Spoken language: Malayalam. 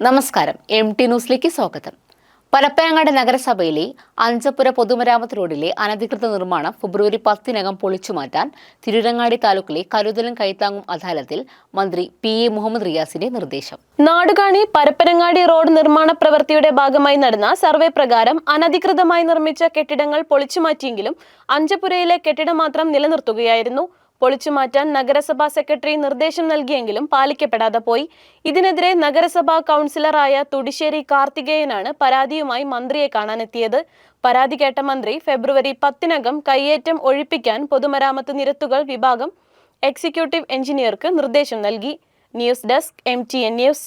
നമസ്കാരം. എം ടി ന്യൂസിലേക്ക് സ്വാഗതം. പരപ്പനങ്ങാട് നഗരസഭയിലെ അഞ്ചപ്പുര പൊതുമരാമത്ത് റോഡിലെ അനധികൃത നിർമ്മാണം ഫെബ്രുവരി പത്തിനകം പൊളിച്ചുമാറ്റാൻ തിരുരങ്ങാടി താലൂക്കിലെ കരുതലും കൈത്താങ്ങും അദാലത്തിൽ മന്ത്രി പി എ മുഹമ്മദ് റിയാസിന്റെ നിർദ്ദേശം. നാടുകാണി പരപ്പനങ്ങാടി റോഡ് നിർമ്മാണ പ്രവൃത്തിയുടെ ഭാഗമായി നടന്ന സർവേ പ്രകാരം അനധികൃതമായി നിർമ്മിച്ച കെട്ടിടങ്ങൾ പൊളിച്ചുമാറ്റിയെങ്കിലും അഞ്ചപ്പുരയിലെ കെട്ടിടം മാത്രം നിലനിർത്തുകയായിരുന്നു പൊളിച്ചുമാറ്റാൻ നഗരസഭാ സെക്രട്ടറി നിർദ്ദേശം നൽകിയെങ്കിലും പാലിക്കപ്പെടാതെ പോയി. ഇതിനെതിരെ നഗരസഭാ കൗൺസിലറായ തുടിശ്ശേരി കാർത്തികേയനാണ് പരാതിയുമായി മന്ത്രിയെ കാണാനെത്തിയത്. പരാതി കേട്ട മന്ത്രി ഫെബ്രുവരി പത്തിനകം കയ്യേറ്റം ഒഴിപ്പിക്കാൻ പൊതുമരാമത്ത് നിരത്തുകൾ വിഭാഗം എക്സിക്യൂട്ടീവ് എഞ്ചിനീയർക്ക് നിർദ്ദേശം നൽകി. News desk M T N news.